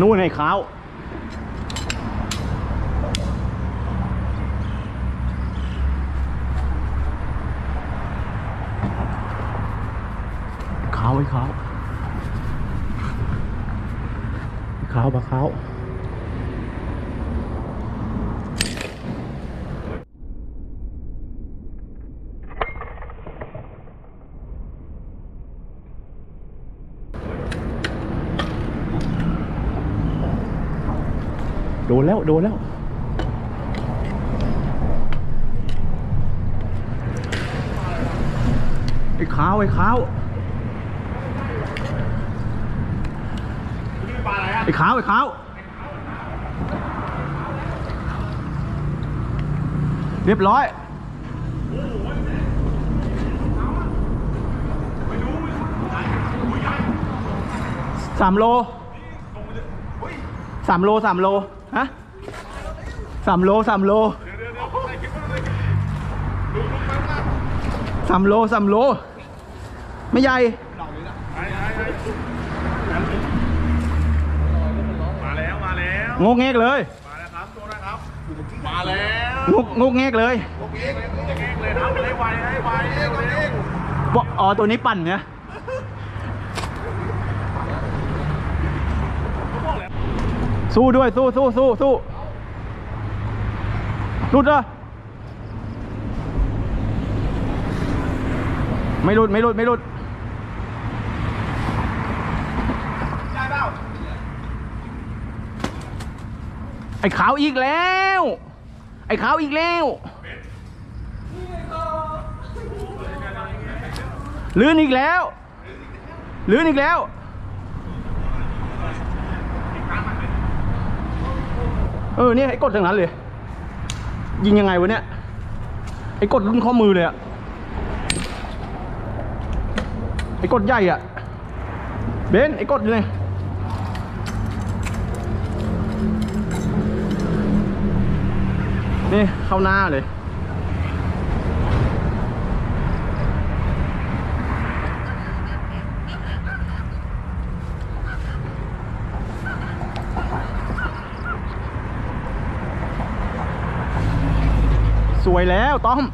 นู่นไอ้ขาวขาวไอ้ขาวไอ้ขาวปะขาว โด นแล้ว โดนแล้ว ไอ้ขาว ไอ้ขาว ไอ้ขาว ไอ้ขาว เรียบร้อยสามโลสามโลสามโล สามโลสามโลสามโลสามโล ไม่ใหญ่มาแล้วมาแล้วงกเงกเลยมาแล้วครับตัวนะครับมาแล้วงกงกเงกเลยโอเคเลยจะแกล้งเลยนะไปเลยไวเลยไวเร็วเร็วปะอ๋อตัวนี้ปั่นเนี่ยสู้ด้วยสู้สู้สู้สู้ หลุดเหรอไม่หลุดไม่หลุดไม่หลุดได้เปล่าไอ้ขาวอีกแล้ว ไอ้ขาวอีกแล้วลื่นอีกแล้วลื่นอีกแล้วเออเนี่ยไอ้กดทั้งนั้นเลย ยิงยังไงวะเนี่ย ไอ้กดรุ่นข้อมือเลยอะไอ้กดใหญ่อะเบนไอ้กดอยู่ไหนนี่เข้าหน้าเลย สวยแล้วต้อม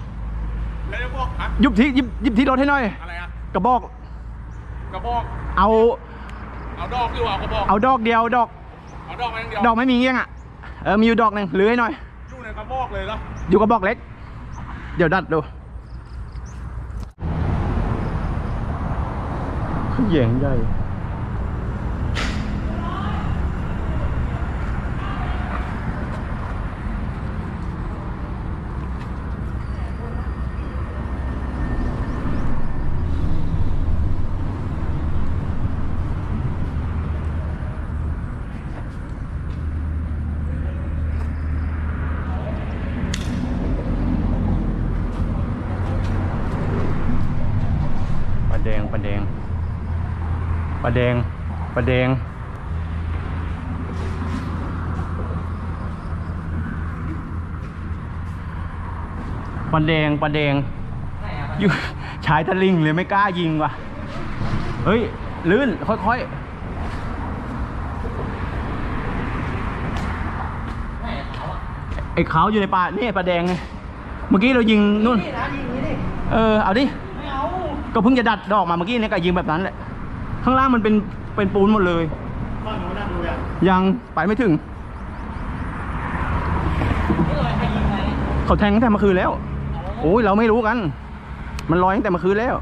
แล้วจะบอกอะยุบที่ยิบยิบที่รถให้หน่อย อะไรอะกระบอก กระบอกเอา เอาดอกหรือเอากระบอกเอาดอกเดียวดอก เอาดอกมาอย่างเดียวดอกไม่มีเงี้ยงอะ เออ มีอยู่ดอกหนึ่งเหลือให้หน่อย อยู่ในกระบอกเลยเหรออยู่กระบอกเล็ก เดี๋ยวดัดดูขึ้นแยงใหญ่ปลาแดงปลาแดงป ลาแดงปลาแดงปลาแดงปลาแดงอยู่ชายตะลิงเลยไม่กล้ายิงว่ะ เฮ้ย ลื่น ค่อยๆ ไอ้ขาวอยู่ในป่านี่ปลาแดงไงเมื่อกี้เรายิงนู่น เออ เอาดิ ก็เพิ่งจะดัดดอกมาเมื่อกี้เนี่ยก็ยิงแบบนั้นแหละ ข้างล่างมันเป็นเป็นปูนหมดเลยยังไปไม่ถึงเขาแทงตั้งแต่เมื่อคืนแล้ว โอ้ยเราไม่รู้กัน มันลอยตั้งแต่เมื่อคืนแล้ว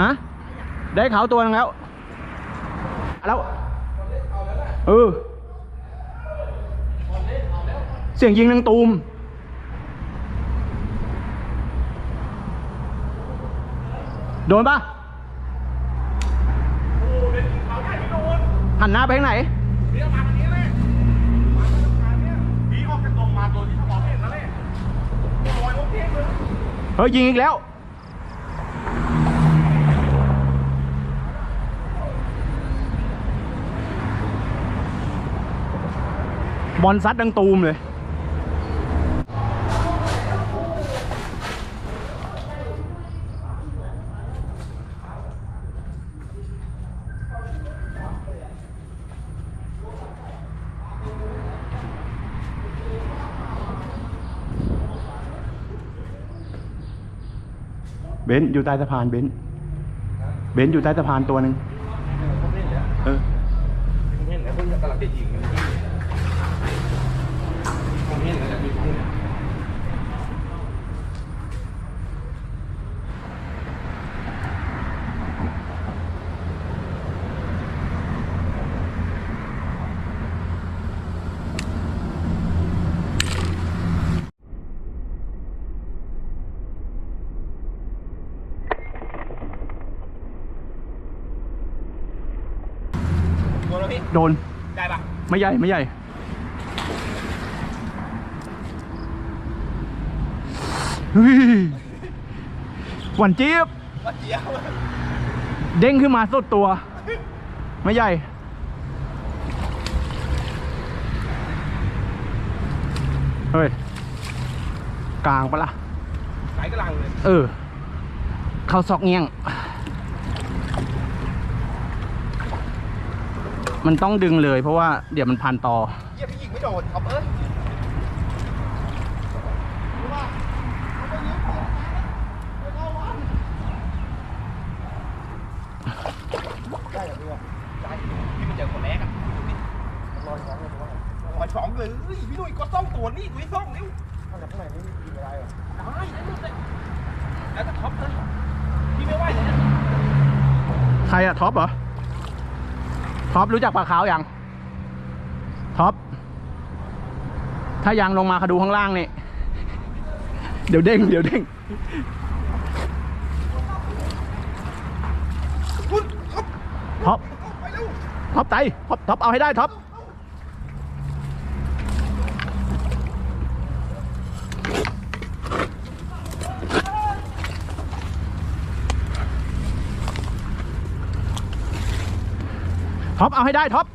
ฮะ ได้เขาตัวนึงแล้ว แล้ว เออ เสียงยิงนังตูม โดนปะโอ้เด็กเขาใหญ่ไม่โดนหันหน้าไปทางไหนเดี๋ยวมาทางนี้เลยมาทางนี้พี่ออกจากตรงมาตัวที่สมองเห็นแล้วเลยโอ้ยโอเคเลยเฮ้ยยิงอีกแล้ว บอลซัดดังตูมเลย นซ์อยู่ใต้สะพานเบนซ์เบนซ์อยู่ใต้สะพานตัวหนึ่งเออผมเห็นแล้วคนกำลังจะยิงมันผมเห็นแล้วจะมีคุณ โดนแล้วพี่โดน ได้ปะไม่ใหญ่ไม่ใหญ่เฮ้ยหวานเจี๊ยบ วัดเจียวเด้งขึ้นมาสุดตัว ไม่ใหญ่ เฮ้ย กลางปะล่ะไหนกำลังเลย เออ เข้าซอกเงี้ยง มันต้องดึงเลยเพราะว่าเดี๋ยวมันพันต่อเยี่ยพี่ยิงไม่โดนครับเอ้ยได้เหรอพี่วะได้พี่มาเจอคนแรกอะลอยสองเลยลอยสองเลยพี่หนุ่ยก็ต้องตัวนี่ตัวที่สองนิ้วข้างในข้างในไม่มีอะไรหรอได้ได้หมดเลยแล้วก็ท็อปเลยพี่ไม่ไหวเลยนะใครอะท็อปเหรอ ท็อปรู้จักปลาขาวยังท็อปถ้ายังลงมาคดูข้างล่างนี่ เดี๋ยวเด้ง เดี๋ยวเด้งท็อปท็อปไปเร็วท็อปไตท็อปท็อปเอาให้ได้ท็อป ท็อปเอาให้ได้ท็อป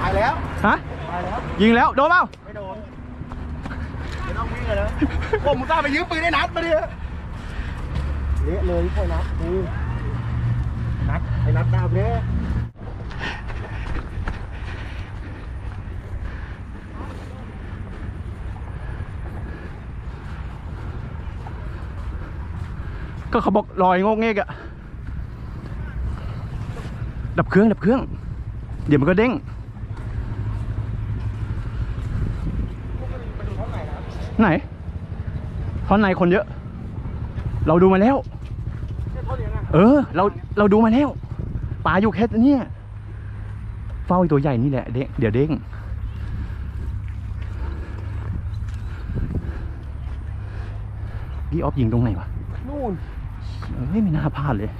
ตายแล้วฮะตายแล้ว ยิงแล้วโดนเปล่าไม่โดนไม่ต้องวิ่งเลยนะผมมุต้าห์ไปยืมปืนได้นัดมาดิเละเลยพ่อนัดกูนัดไอ้นัดดาบเละก็เขาบอกลอยงกเงกอะ ดับเครื่องดับเครื่อง เดี๋ยวมันก็เด้งไปดูท้องไหนนะไหนท่อนในคนเยอะ เราดูมาแล้วเนี่ยท่อนนี้นะเออ เราเราดูมาแล้วปลาอยู่แค่เนี่ยเฝ้าไอ้ตัวใหญ่นี่แหละเด้งเดี๋ยวเด้งพี่ออฟยิงตรงไหนวะนู่นเอ้ยไม่น่าพลาดเลย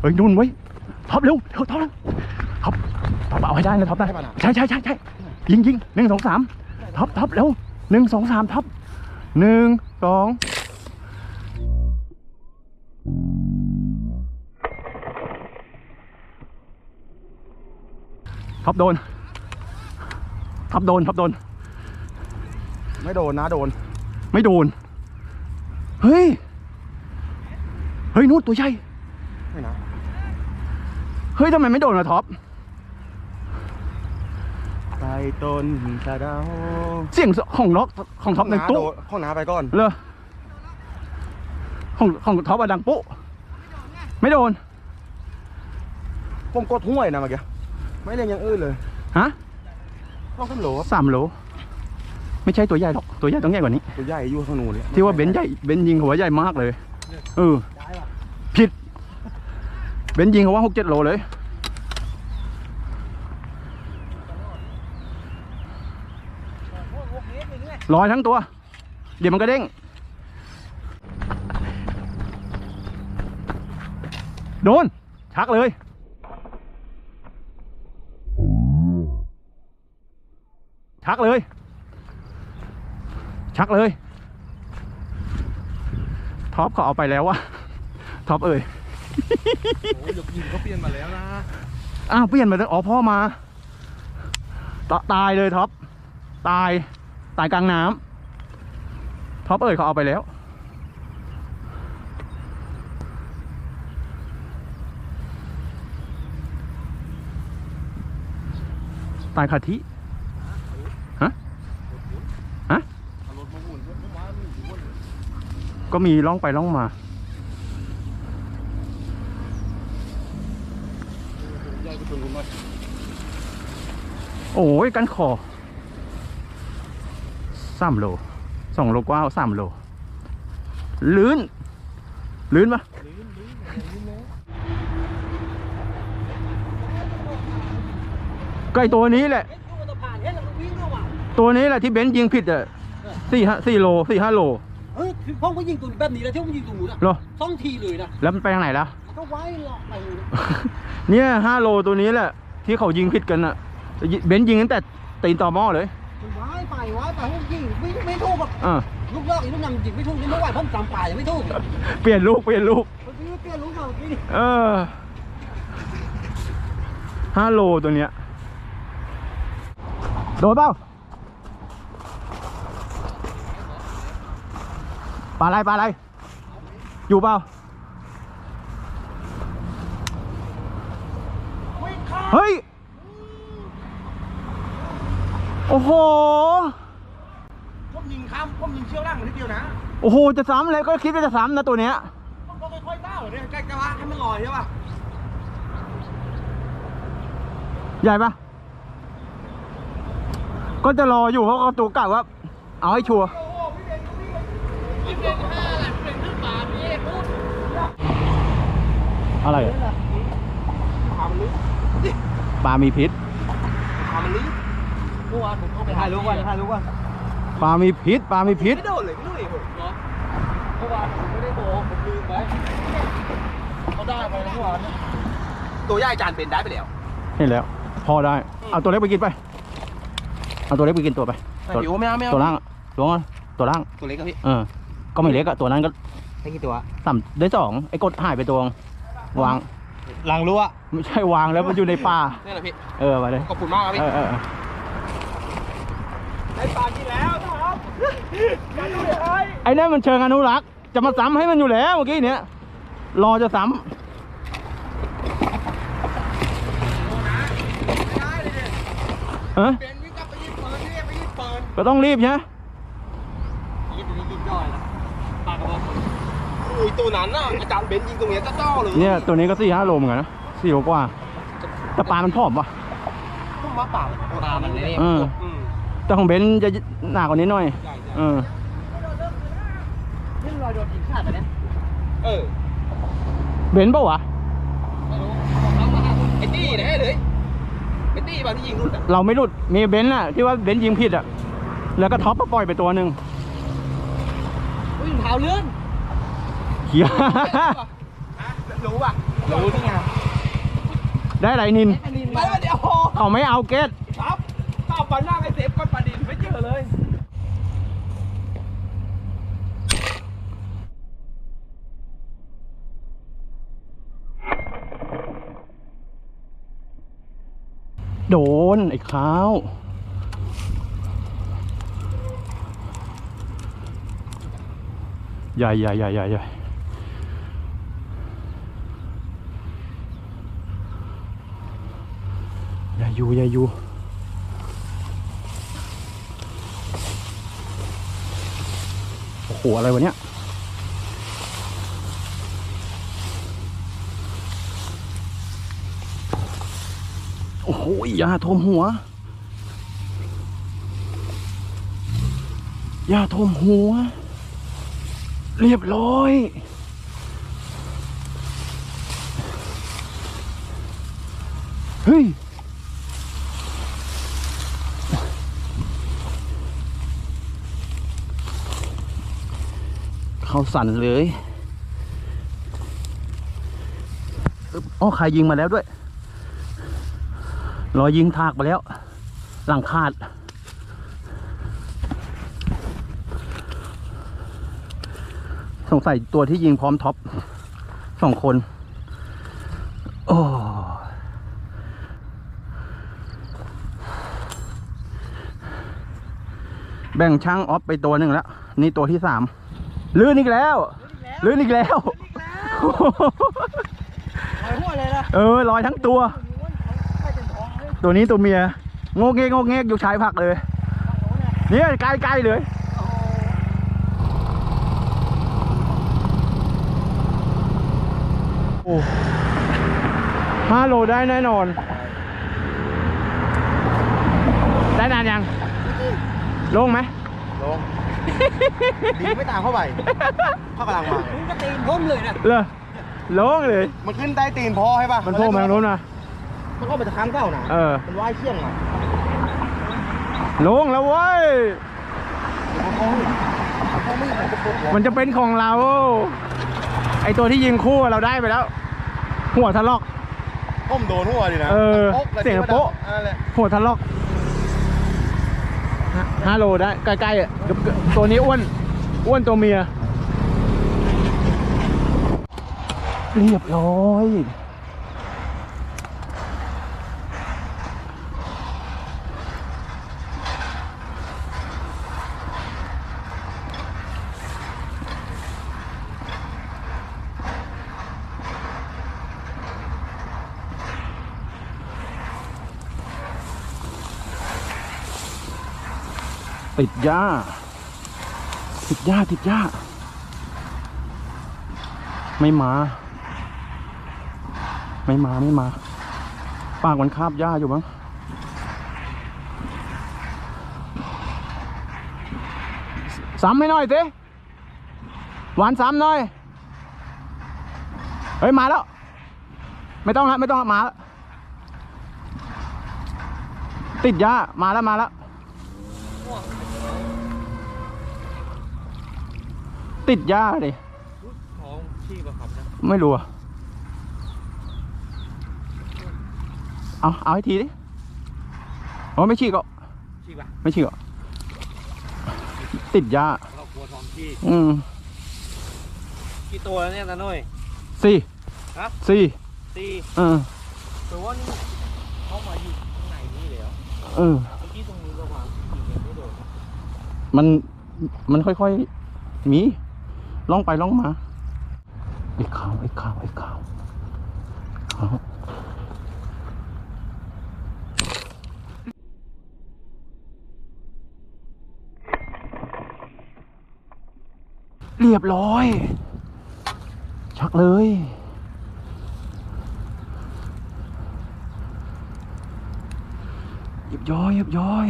เฮ้ยนุ่นไว้ยท็อปเร็วเร็วท็อปเร็วท็อปท็อปเอาให้ได้นะท็อปนะใช่ใช่ใช่ใช่ยิงยิงหนึ่งสองสามท็อปท็อปเร็วหนึ่งสองสามท็อปหนึ่งสองท็อปโดนท็อปโดนท็อปโดน ไม่โดนนะโดน ไม่โดน เฮ้ย เฮ้ยนู่นตัวใหญ่ไม่นะ เฮ้ยทำไมไม่โดนอะท็อปใต้ต้นสะเดาเสียงของล็อกของท็อปดังตุ๊ห้องน้าไปก่อนเลยของของท็อปอะดังปุ๊ไม่โดนผมกดห้วยนะเมื่อกี้ไม่เล่นอยังอื่นเลยฮะต้องขึ้นโหลครับสามโหลไม่ใช่ตัวใหญ่หรอกตัวใหญ่ต้องใหญ่กว่านี้ตัวใหญ่อยู่ข้างนู้นเลยที่ว่าเบนซ์ใหญ่เบนซ์ยิงเขาว่าใหญ่มากเลยเออได้ป่ะผิด เบนซ์ยิงเขาว่าหกเจ็ดโลเลยร้อย่างเงี้ยลอยทั้งตัว เดี๋ยวมันก็เด้ง โดน ชักเลยชักเลย ชักเลย ท็อปเขาเอาไปแล้ววะท็อปเอ่ย โอ้ยยกยิงเขาเปลี่ยนมาแล้วนะ อ้าวเปลี่ยนมาแล้วอ๋อพ่อมาตตายเลยท็อปตายตายกลางน้ำท็อปเอ่ยเขาเอาไปแล้ว ตายคาทิฮะฮะเอารถมาหมุนเพื่อนมาหมุนอยู่บนก็มีล่องไปล่องมา ใหญ่กว่าตัวนู้นหน่อย โอ้ยกันคอสามโลสองโลกว่าสามโลลื่น ลื่นปะลื่นลื่นลื่นเลยก็ไอตัวนี้แหละเอ๊ะดูมันจะผ่านเฮ้ยเราวิ่งแล้วว่ะตัวนี้แหละที่เบนซ์ยิงผิดอะสี่ห้าสี่โลสี่ห้าโลเฮ้ยคือพ่อก็ยิงตัวแบบนี้แล้วที่มันยิงตรงนู้นอะเหรอสองทีเลยนะแล้วมันไปทางไหนล่ะมันก็ไว้หลอกไปเลยเนี่ยห้าโลตัวนี้แหละ ที่เขายิงผิดกันอะ เบนซ์ยิงตั้งแต่ตีนต่อหม้อเลยมันไว้ไปไว้ไปให้ยิงไม่ไม่ถูกอะอ่าลูกเลิกอีกลูกยังยิงไม่ถูกนี่เมื่อวานผมจำป่ายังไม่ถูกเลยเปลี่ยนลูกเปลี่ยนลูกเมื่อกี้เปลี่ยนลูกมาเมื่อกี้นี่เออห้าโลตัวเนี้ยโดนเปล่าปลาอะไรปลาอะไรอยู่เปล่า เฮ้ย โอ้โหผมยิงข้ามผมยิงเชี่ยวล่างนิดเดียวนะโอ้โหจะซ้ำเลยก็คิดว่าจะซ้ำนะตัวเนี้ยผมก็ค่อยๆเต้าเนี่ยใกล้ๆว่าให้มันลอยใช่ป่ะใหญ่ปะก็จะรออยู่เพราะเขาตัวกะว่า เอาให้ชัวร์อะไรอะขามันลึกปลา มีพิษขามันลึก เมื่อวานผมเข้าไปถ่ายรูปก่อนถ่ายรูปก่อนปลามีพิษปลามีพิษไม่โดนเลยพี่นุ่ยเหรอเมื่อวานผมไม่ได้บอกผมลืมไปเขาได้ไปนะเมื่อวานเนี่ยตัวใหญ่จานเป็นได้ไปแล้วเห็นแล้ว พอได้ เอาตัวเล็กไปกินไป เอาตัวเล็กไปกินตัวไปตัวหิวไม่เอาไม่เอาตัวล่างอะตัวล่างตัวล่างตัวเล็กครับพี่เออก็ไม่เล็กอะตัวนั้นก็ให้กี่ตัวสามได้สองไอ้กดหายไปตัวงวางลังรั่วไม่ใช่วางแล้วมันอยู่ในป่านี่แหละพี่ เออไปเลย ขอบคุณมากครับพี่ เออเออเออได้ปลากินแล้วนะครับมาดูเลยไอ้นั่นมันเชิงอนุรักษ์จะมาซ้ำให้มันอยู่แล้วเมื่อกี้เนี้ยรอจะซ้ไม่ได้เลยเนี่ยำเออเป็นวิ่งกลับไปยิงปืนเรียกไปยิงปืนก็ต้องรีบใช่ไหมยิงตัวนี้ยิงย่อยนะปากกระบอกอุ้ยตัวนั้นน่ะอาจารย์เบนซ์ยิงตรงเนี้ยจะต้อเลยเนี่ยตัวนี้ก็สี่ห้าโลเหมือนกันนะสี่โลกว่าแต่ปลามันผอมว่ะพุ่งมาเปล่าตามันเนี่ยเอออืม แต่ของเบนซ์จะหนักกว่านี้หน่อยใหญ่เออ นี่รอยโดนยิงขาดแต่เนี้ยๆเออเบนซ์ปะวะ ไม่รู้เขามาหาผมไอ้ตี้นะเลยไอ้ตี้บางที่ยิงรุ่นอะเราไม่หลุด มีเบนซ์น่ะ ที่ว่าเบนซ์ยิงผิดอะ แล้วก็ท็อปก็ปล่อยไปตัวหนึ่งวิ่งเท้าเลื่อนเฮีย รู้ป่ะรู้ที่ไงได้ไรนิน ไอ้นินไม่มาเดี๋ยวเขาไม่เอาเกตครับ ข้าวปลาหน้าไอ้เซฟก้อนปลาดินไม่เจอเลยโดน ไอ้ข้าวใหญ่ใหญ่ใหญ่ใหญ่ใหญ่อย่าอยู่อย่าอยู่ โหอะไรวะเนี่ยโอ้โหยาทมหัวยาทมหัว เรียบร้อย เฮ้ย เขาสั่นเลยอ๋อใครยิงมาแล้วด้วย รอยยิงทากไปแล้ว หลังคาด สงสัยตัวที่ยิงพร้อมท็อปสองคน โอ้แบ่งช่างออฟไปตัวหนึ่งแล้ว นี่ตัวที่สาม ลื่นอีกแล้ว ลื่นอีกแล้ว ลอยหัวเลยนะเออลอยทั้งตัวใครเป็นท้องเลยตัวนี้ตัวเมียโงกเงกโงกเงกอยู่ชายผักเลยเนี่ยใกล้ๆเลยโอ้ห้าโลได้แน่นอน ได้นานยังลงไหมลง ดีไม่ตามเข้าไปพ่อกำลังมามึงก็ตีนพ่มเลยนะเลยลงเลย มันขึ้นใต้ตีนพ่อให้ป่ะมันโผล่มาทางโน้นนะมันก็ไปตะค้างเก้านะเออมันว่ายเชี่ยงอะลงแล้วเว้ยพ่อพ่อไม่ของปุ๊บปุ๊บมันจะเป็นของเรา ไอตัวที่ยิงคู่เราได้ไปแล้ว หัวทะลอกผมโดนหัวดินะเออโป๊ะลเสียงโป๊ะนั่นแหละหัวทะลอก ห้าห้าโลได้ ใกล้ๆอะเกือบๆตัวนี้อ้วน อ้วนตัวเมีย เรียบร้อย ติดหญ้า ติดหญ้าติดหญ้า ไม่มา ไม่มาไม่มา ปากมันคาบหญ้าอยู่มั้งซ้ำให้หน่อยสิหวานซ้ำหน่อย เฮ้ย มาแล้ว ไม่ต้องละไม่ต้องมาแล้วติดหญ้ามาแล้วมาแล้ว ติดหญ้าดิท้องขี้ประคับนะไม่รู้อะเอาเอาให้ทีดิอ๋อไม่ฉีกก็ขี้ปะไม่ฉีกก็ติดหญ้าเรากลัวท้องขี้อืมกี่ตัวแล้วเนี่ยนะน้อยสี่ฮะสี่ตีเออแปลว่านี่เข้ามาอยู่ข้างในนี่แล้วเออเมื่อกี้ตรงนี้ระหว่างยิงยังไม่โดนนะมันมันค่อยๆมี ล่องไปล่องมาไอ้ขาวไอ้ขาวไอ้ขาวขาวเรียบร้อย ชักเลยหยิบย้อยหยิบย้อย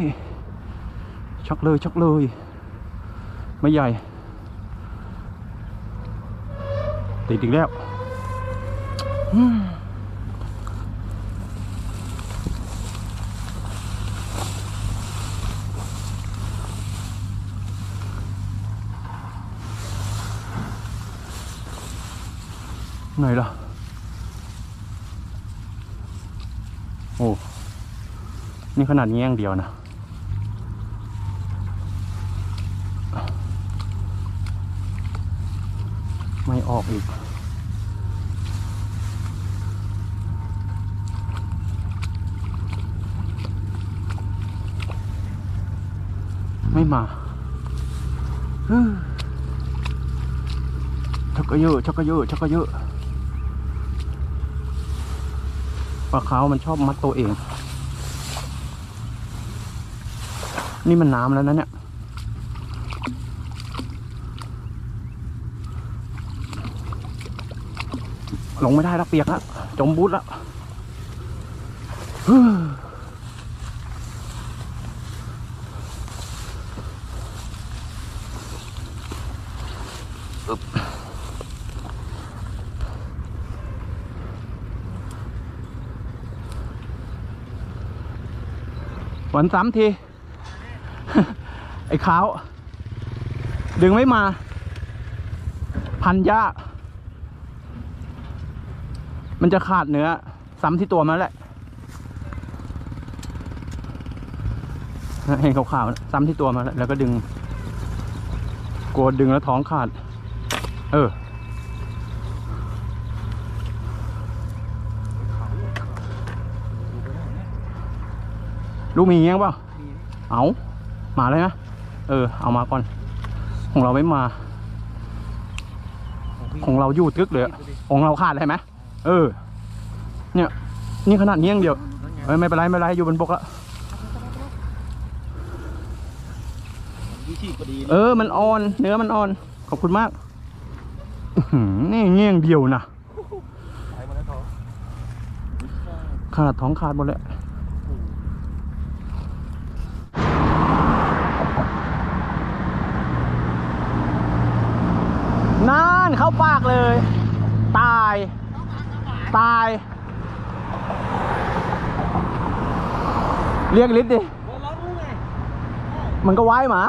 ชักเลยชักเลย ไม่ใหญ่ ติดอีกแล้วอืมไหนล่ะ โอ้ นี่ขนาดแง่งเดียวนะ ออกอีก ไม่มาชักกระเยอะชักกระเยอะชักกระเยอะปลาขาวมันชอบมัดตัวเอง นี่มันน้ำแล้วนะเนี่ย ลงไม่ได้แล้วเปียกแล้วจมบูทแล้วฮึ่มอึ๊บวันซ้ำที ไอ้ขาว ดึงไม่มา พันยาก มันจะขาดเนื้อ ซ้ำที่ตัวมันแหละ เห็นขาวๆซ้ำที่ตัวมันแล้วแล้วก็ดึง กลัวดึงแล้วท้องขาด เออ ลูกมีเงี้ยเปล่าเอามาเลยนะ เออ เอามาก่อน ของเราไม่มา ของเราอยู่ตึกเลย ของเราขาดเลยไหม เออ เนี่ย นี่ขนาดนี้อย่างเดียวเอ้ยไม่เป็นไรไม่เป็นไรอยู่บนบกแล้ววิธีพอดีเออ มันอ่อน เนื้อมันอ่อน ขอบคุณมากอื้อหือนี่เงี้ยงเดียวนะใช้มาแล้วเขาขาดท้องขาดหมดเลยนานเข้าปากเลย ตาย ตาย เรียกลิฟต์ดิร้องรู้ไงมันก็ไหว้หมา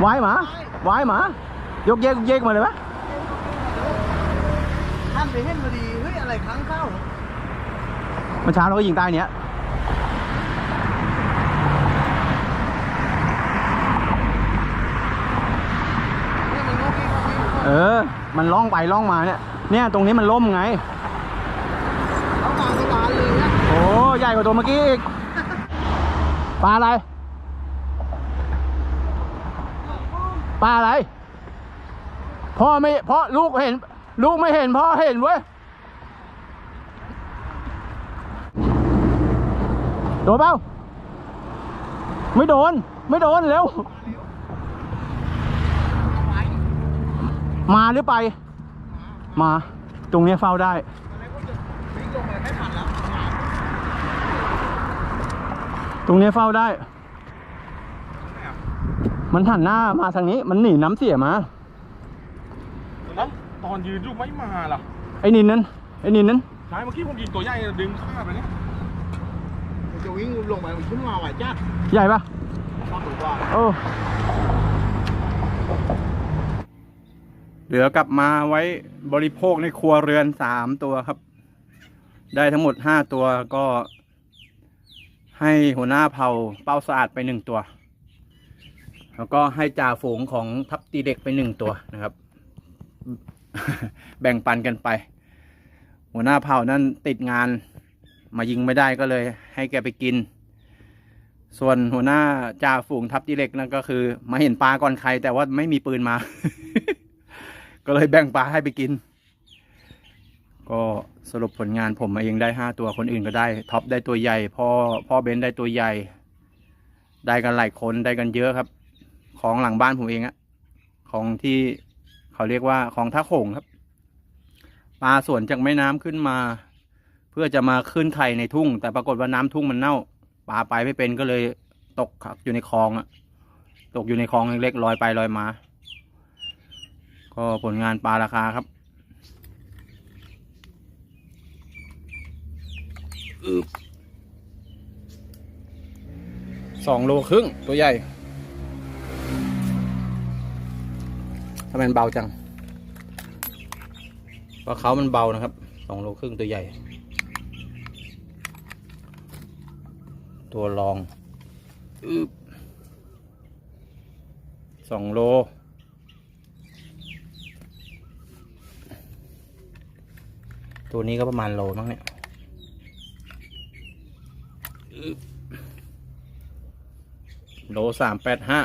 ไหว้หมาไหว้หมายกเยกยกเยกมาเลยไหมท่านไปเห็นพอดีเฮ้ยอะไรค้างเข้าเมื่อเช้าเราก็ยิงใต้เนี้ยเนี่ยมันงอกเอ มันล่องไปล่องมาเนี่ย เนี่ยตรงนี้มันล่มไงเขากลางสบานเลยนะโอ้ใหญ่กว่าตัวเมื่อกี้อีกปลาอะไรปลาอะไร พ่อไม่พ่อลูกเห็น ลูกไม่เห็นพ่อเห็นเว้ยโดนเปล่าไม่โดน ไม่โดนเร็ว มาหรือไป มา ตรงเนี้ยเฝ้าได้วิ่งลงไปไม่ทันแล้วตรงเนี้ยเฝ้าได้ มันหันหน้ามาทางนี้ มันหนีน้ำเสียมาแล้วตอนยืนอยู่ไม่มาล่ะ ไอ้นินนั้น ไอ้นินนั้นใช่เมื่อกี้ผมยิงตัวใหญ่ดึงข้าไปเนี่ยมันจะวิ่งลงไปมันขึ้นมาไหวจัดใหญ่ปะฟังดูว่าโอ้ เหลือกลับมาไว้บริโภคในครัวเรือนสามตัวครับ ได้ทั้งหมดห้าตัวก็ ให้หัวหน้าเผ่าเป้าสะอาดไปหนึ่งตัว แล้วก็ให้จ่าฝูงของทัพตีเด็กไปหนึ่งตัวนะครับ แบ่งปันกันไป หัวหน้าเผ่านั่นติดงานมายิงไม่ได้ก็เลย ให้แกไปกิน ส่วนหัวหน้าจ่าฝูงทัพตีเล็กนั่นก็คือ มาเห็นปลาก่อนใคร แต่ว่าไม่มีปืนมา ก็เลยแบ่งปลาให้ไปกิน ก็สรุปผลงานผมเองได้ห้าตัวคนอื่นก็ได้ ท็อปได้ตัวใหญ่ พ่อพ่อเบนได้ตัวใหญ่ ได้กันหลายคนได้กันเยอะครับ ของหลังบ้านผมเองอะของที่เขาเรียกว่าของท่าโขงครับ ปลาส่วนจากแม่น้ำขึ้นมา เพื่อจะมาขึ้นไข่ในทุ่ง แต่ปรากฏว่าน้ำทุ่งมันเน่า ปลาไปไม่เป็นก็เลยตกอยู่ในคลองอะตกอยู่ในคลองเล็กๆลอยไปลอยมา ก็ผลงานปลาราคาครับอึบสองโลครึ่งตัวใหญ่ทำไมมันเบาจังปลาเขามันเบานะครับสองโลครึ่งตัวใหญ่ ตัวรองอึบสองโล ตัวนี้ก็ประมาณโลมั้งเนี่ยโลสามแปดห้า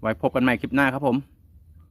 ไว้พบกันใหม่คลิปหน้าครับผม